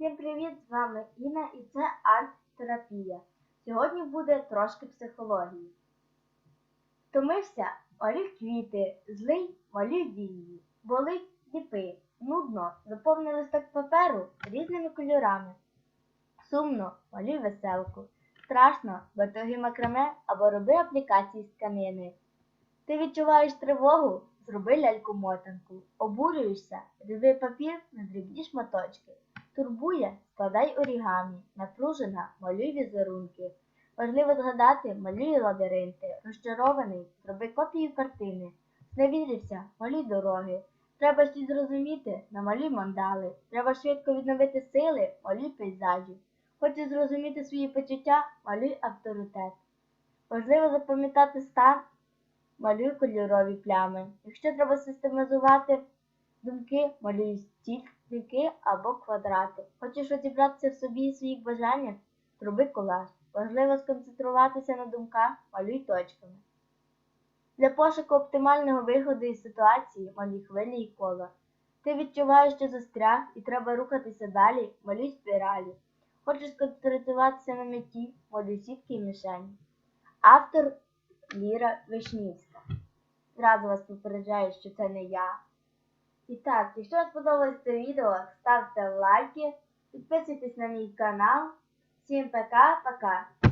Всім привіт! З вами Інна і це арт-терапія. Сьогодні буде трошки психології. Втомився, малюй квіти, злий, малюй вільні, болить, ліпи, нудно, заповни листок паперу різними кольорами. Сумно, малюй веселку. Страшно, батоги макраме або роби аплікації з тканини. Ти відчуваєш тривогу? Зроби ляльку-мотанку. Обурюєшся? Різи папір на дрібні шматочки. Турбує? Складай орігамі. Напружена? Малюй візерунки. Важливо згадати, малюй лабіринти. Розчарований? Зроби копію картини. Зневірився? Малюй дороги. Треба щось зрозуміти? Намалюй мандали. Треба швидко відновити сили? Малюй пейзажі. Хочеш зрозуміти свої почуття? Малюй авторитет. Важливо запам'ятати стан малюй кольорові плями. Якщо треба систематизувати думки, малюй стільки або квадрати. Хочеш розібратися в собі і своїх бажаннях? Зроби колаж. Важливо сконцентруватися на думках, малюй точками. Для пошуку оптимального виходу із ситуації малюй хвилі і кола. Ти відчуваєш, що застряг і треба рухатися далі, малюй спіралі. Хочеш сконцентруватися на меті, малюй сітки і мішені. Автор Ліра Вишнівська. Зразу вас попереджаю, що це не я. І так, якщо вам сподобалось це відео, ставте лайки, підписуйтесь на мій канал. Всім пока-пока!